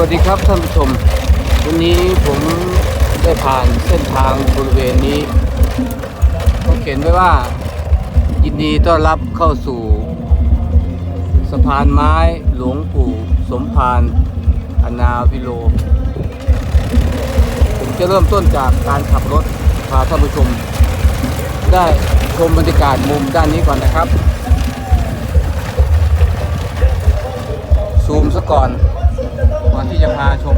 วัสดีครับท่านผู้ชม วันนี้ผมได้ผ่านเส้นทางบริเวณนี้เขาเขียนไว้ว่า ยินดีต้อนรับเข้าสู่ สะพานไม้หลวงปู่สมภารอนาวิโล ผมจะเริ่มต้นจากการขับรถพาท่านผู้ชม ได้ชมบรรยากาศมุมด้านนี้ก่อนนะครับ ซูมซะก่อนก่อน ที่จะพาชม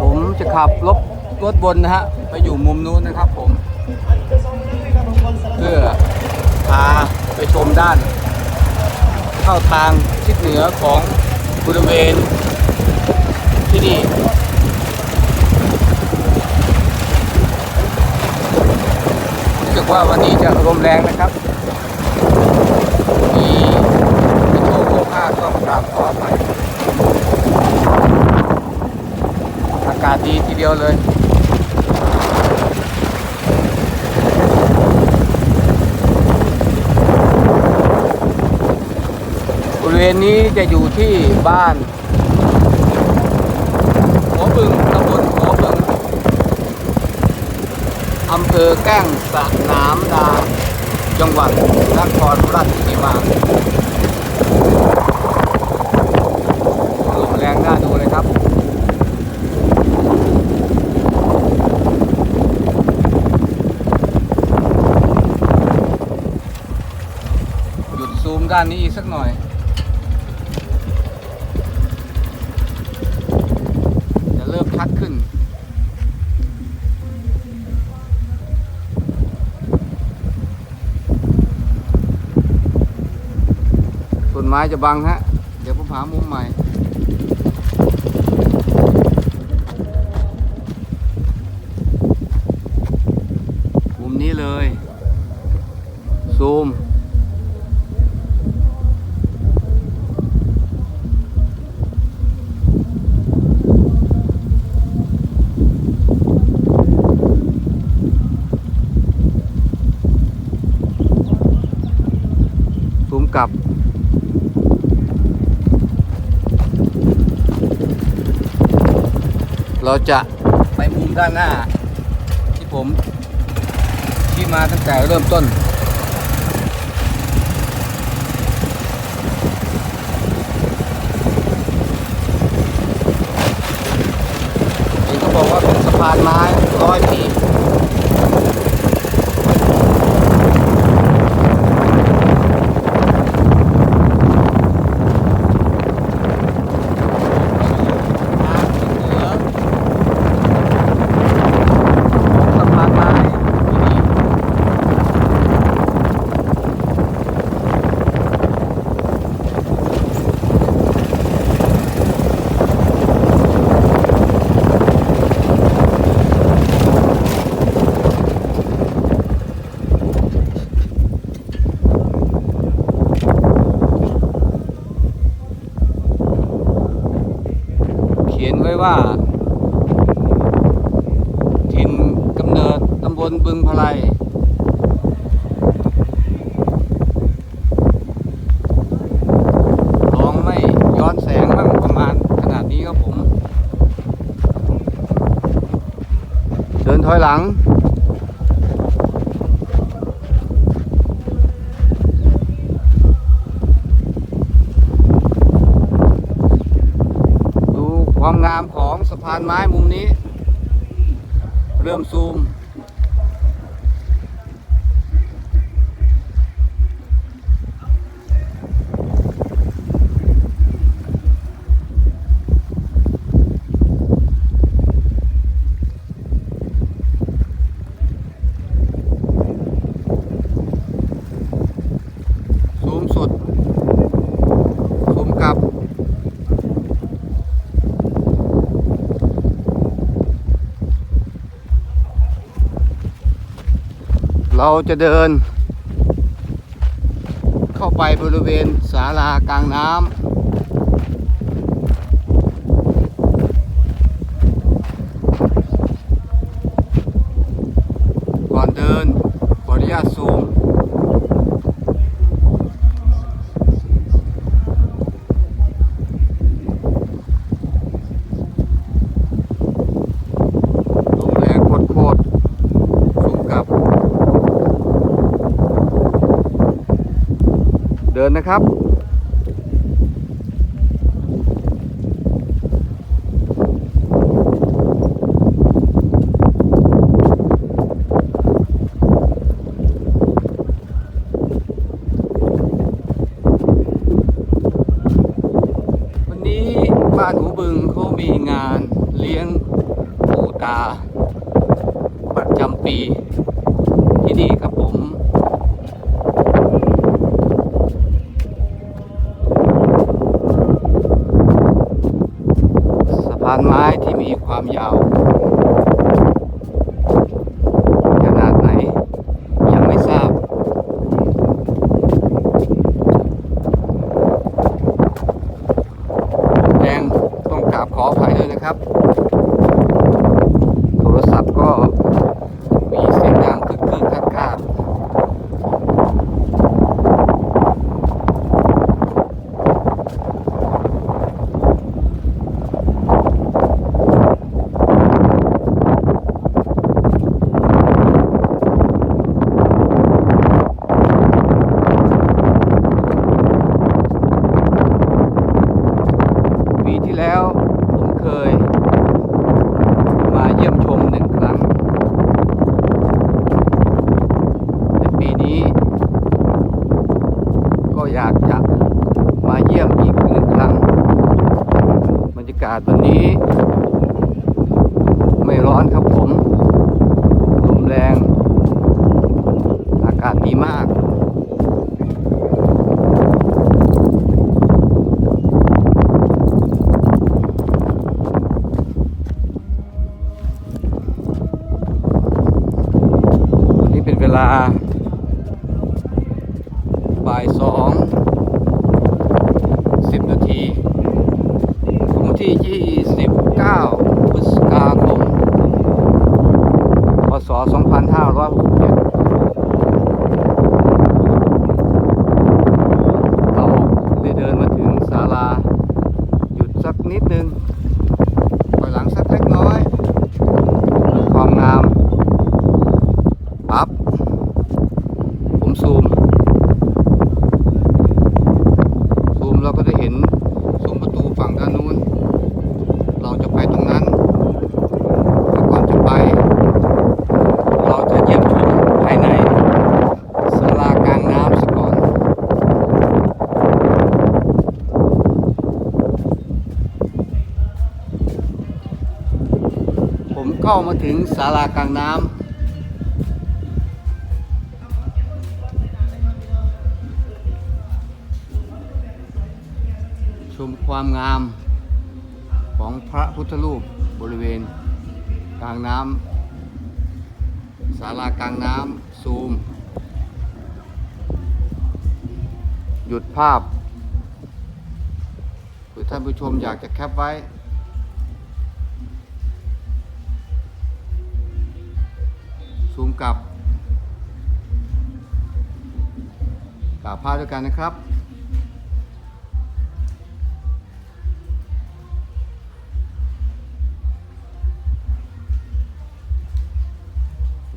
ผมจะขับรถรถบนนะฮะ ไปอยู่มุมนู้นนะครับ ชมด้าน เข้าทางทิศเหนือของบริเวณที่นี่รู้สึกว่าวันนี้จะลมแรงนะครับมีโชกโคกห้าต้องกราบขอไปอากาศดีทีเดียวเลย บริเวณนี้จะอยู่ที่บ้านหัวบึงตำบลหัวบึงอำเภอแก้งสะน้ำดา จังหวัดนครราชสีมาลมแรงน่าดูเลยครับหยุดซูมด้านนี้อีกสักหน่อย จะบังฮะ เดี๋ยวผมหามุมใหม่ จะไปมุมด้านหน้า ที่ผมที่มาตั้งแต่เริ่มต้น เห็นเขาบอกว่าเป็นสะพานไม้ร้อยปีทางทิศเหนือของสะพานไม้ที่นี่ เขียนไว้ว่า ถิ่นกำเนิดตำบลบึงพลายลองไม่ย้อนแสงบ้างประมาณขนาดนี้ครับผมังดูความงามของสะพานไม้มุมนี้ เริ่มซูม เราจะเดิน เข้าไปบริเวณศาลากลางน้ำก่อนเดินขออนุญาตซูม ลมแรงโคตรๆสูงกับ เดินนะครับ วันนี้บ้านหูบึงเขามีงานเลี้ยงปู่ตา ประจำปีที่นี่ครับผม สะ พานไม้ที่มีความยาว เข้ามาถึงศาลากลางน้ำชมความงามของพระพุทธรูปบริเวณกลางน้ำศาลากลางน้ำซูม หยุดภาพหรือท่านผู้ชมอยากจะแคปไว้ กลับกราบพระด้วยกันนะครับ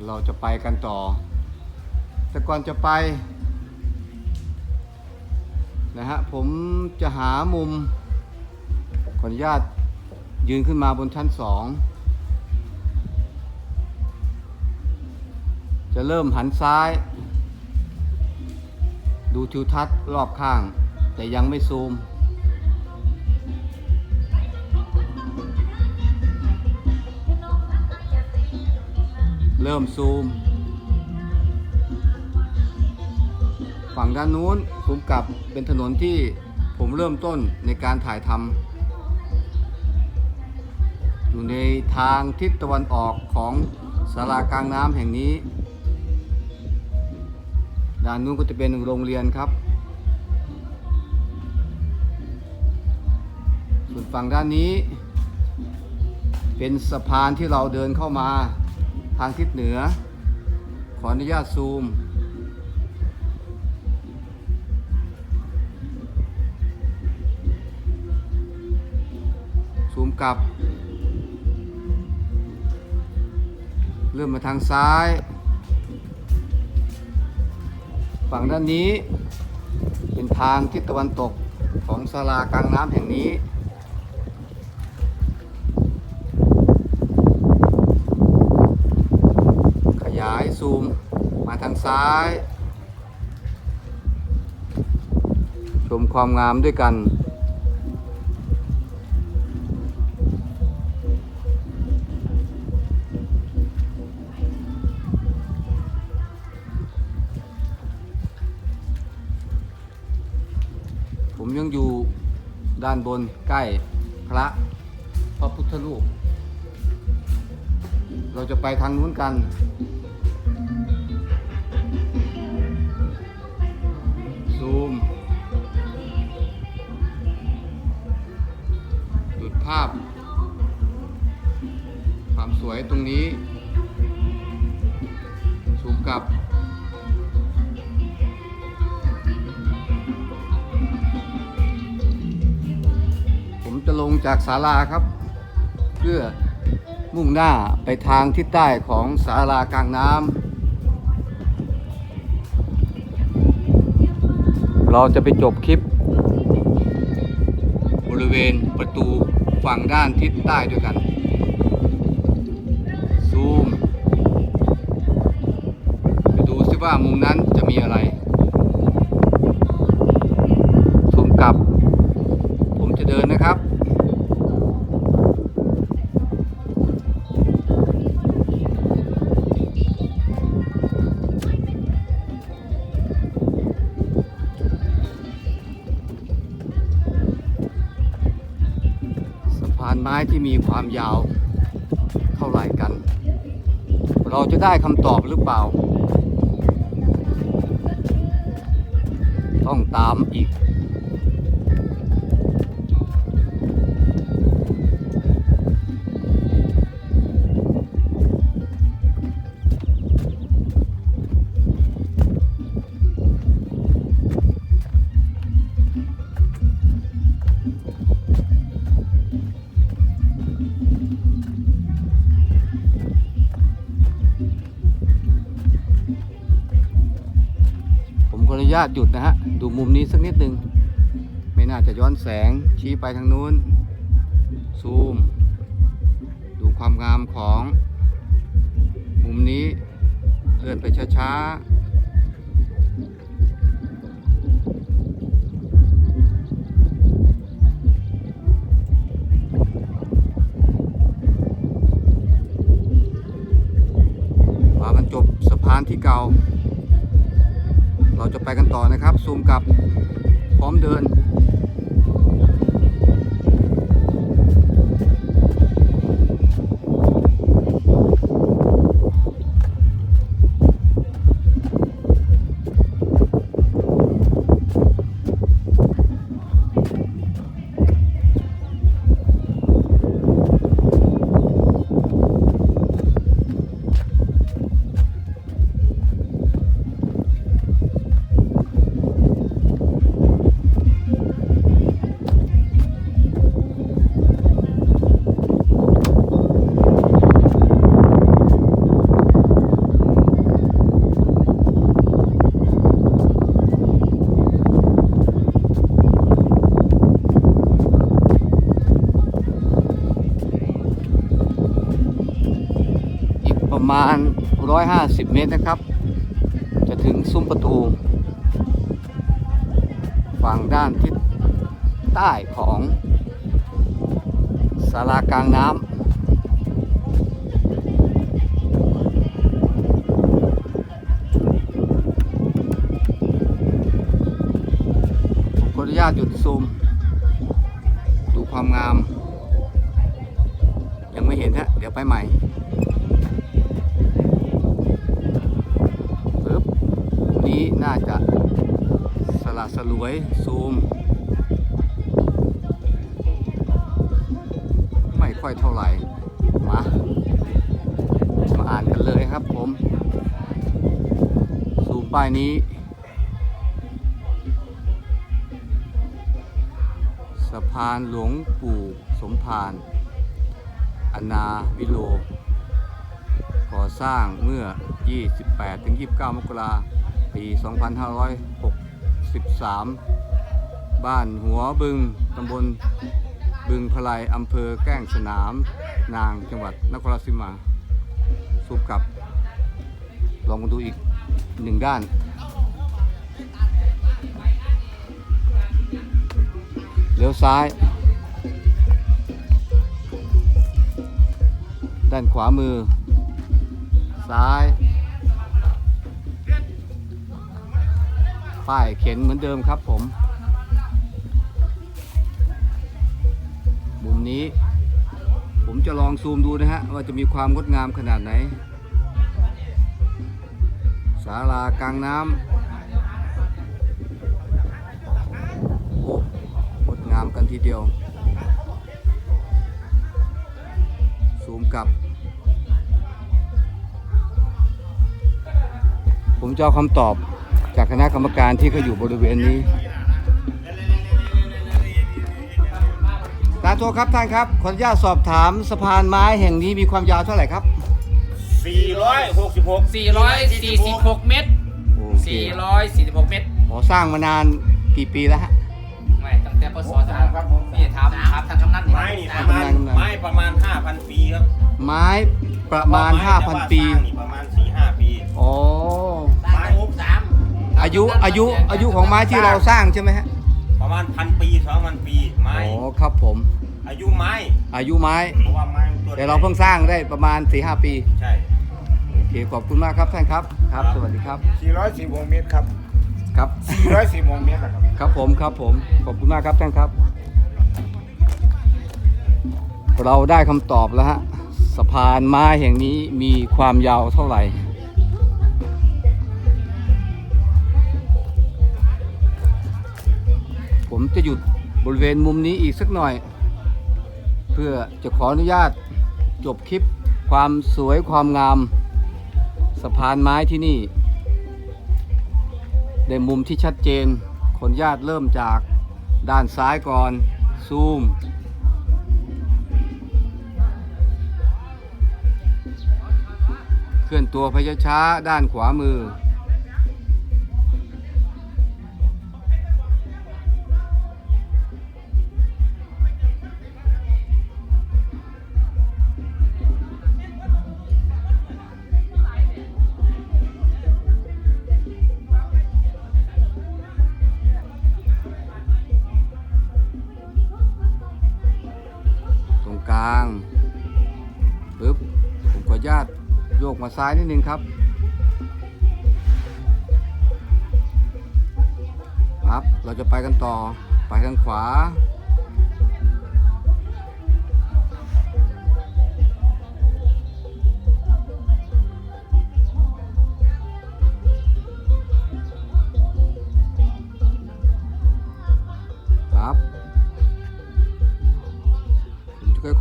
เราจะไปกันต่อ แต่ก่อนจะไปนะฮะผมจะหามุมขออนุญาตยืนขึ้นมาบนชั้นสอง จะเริ่มหันซ้าย ดูทิวทัศน์รอบข้าง แต่ยังไม่ซูม เริ่มซูม ฝั่งด้านนู้นซูมกลับเป็นถนนที่ผมเริ่มต้นในการถ่ายทำอยู่ในทางทิศตะวันออกของศาลากลางน้ำแห่งนี้ ด้านนู้นก็จะเป็นโรงเรียนครับ ส่วนฝั่งด้านนี้ เป็นสะพานที่เราเดินเข้ามาทางทิศเหนือ ขออนุญาตซูม ซูมกลับ เริ่มมาทางซ้าย ฝั่งด้านนี้เป็นทางทิศตะวันตกของศาลากลางน้ำแห่งนี้ ขยายซูมมาทางซ้าย ชมความงามด้วยกัน ผมยังอยู่ด้านบนใกล้พระพระพุทธรูป เราจะไปทางนู้นกัน ศาลาครับ เพื่อมุ่งหน้าไปทางทิศใต้ของศาลากลางน้ำเราจะไปจบคลิป บริเวณประตูฝั่งด้านทิศใต้ด้วยกัน ซูม ไปดูซิว่ามุมนั้นจะมีอะไรซูมกลับ ผมจะเดินนะครับ ไม้ที่มีความยาวเท่าไหร่กัน เราจะได้คำตอบหรือเปล่า ต้องตามอีกาตหยุดนะฮะ ดูมุมนี้สักนิดหนึ่ง ไม่น่าจะย้อนแสงชี้ไปทางนู้น ซูม ดูความงามของ มุมนี้เลื่อนไปช้าๆมากันจบสะพานที่เก่า เราจะไปกันต่อนะครับ ซูมกลับพร้อมเดินาตหยุดซูม ดูความงาม ยังไม่เห็นฮะ เดี๋ยวไปใหม่ปึ๊บนี่นี้น่าจะสละสลวยซูม ไม่ค่อยเท่าไหร่ มา มาอ่านกันเลยครับผม ซูมป้ายนี้ สะพานหลวงปู่สมภารอนาวิโลก่อสร้างเมื่อ 28-29 มกราปี 2563 บ้านหัวบึง ตำบลบึงพลายอำเภอแก้งสนาม นางจังหวัดนครราชสีมาสูบกลับ ลองมาดูอีกหนึ่งด้าน เลี้ยวซ้าย ด้านขวามือ ซ้าย ป้ายเข็นเหมือนเดิมครับผม มุมนี้ ผมจะลองซูมดูนะฮะ ว่าจะมีความงดงามขนาดไหนศาลากลางน้ำ กันทีเดียว ซูมกลับ ผมจะเอาคำตอบจากคณะกรรมการที่เขาอยู่บริเวณนี้ตาโทษครับท่านครับ ขออนุญาตสอบถามสะพานไม้แห่งนี้มีความยาวเท่าไหร่ครับ 466 446 เมตร โอเค446 เมตรขอสร้างมานานกี่ปีแล้วฮะไม่ตั้ง แต่พศสามนี่ถามถามทางกำนันไม้นี่ประมาณกำลังไม้ประมาณ 5,000 ปีครับไม้ประมาณไแต่ว่5,000 ปีสร้างนี่ประมาณ4-5ปีอ๋อ ไม้มุกสามอายุอายุอายุของไม้ที่เราสร้างใช่ไหมฮะ ประมาณพันปี2,000 ปี ไม้ อ๋อครับผม อายุไม้ อายุไม้ เพราะว่าไม้มันตัวแต่เราเพิ่งสร้างได้ประมาณ 4-5 ปี ใช่ โอเค ขอบคุณมากครับท่านครับ ครับ สวัสดีครับ446เมตรครับ ครับ446เมตรนะครับ ครับผมครับผม ขอบคุณมากครับท่านครับ เราได้คำตอบแล้วฮะสะพานไม้แห่งนี้มีความยาวเท่าไหร่ ผมจะหยุดบริเวณมุมนี้อีกสักหน่อย เพื่อจะขออนุญาตจบคลิปความสวยความงาม สะพานไม้ที่นี่ ในมุมที่ชัดเจนขนญาตเริ่มจากด้านซ้ายก่อน ซูม เคลื่อนตัวพยช้าๆด้านขวามือ กลางปึ๊บผมขออนุญาตโยกมาซ้ายนิดนึงครับครับ เราจะไปกันต่อไปทางขวา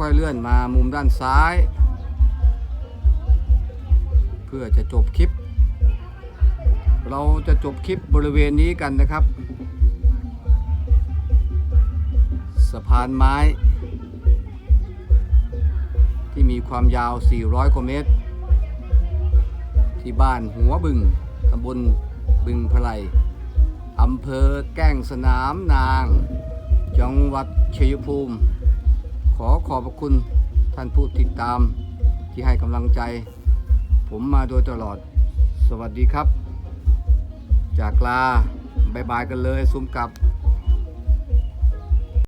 อยๆเลื่อนมามุมด้านซ้าย เพื่อจะจบคลิป เราจะจบคลิปบริเวณนี้กันนะครับ สะพานไม้ ที่มีความยาว 400กว่าเมตร ที่บ้านหัวบึงตำบลบึงพลายอำเภอแก้งสนามนาง จังหวัดชัยภูมิ ขอขอบพระคุณท่านผู้ติดตามที่ให้กำลังใจ ผมมาโดยตลอด สวัสดีครับ จากลาบายบายกันเลยซุ้มกลับ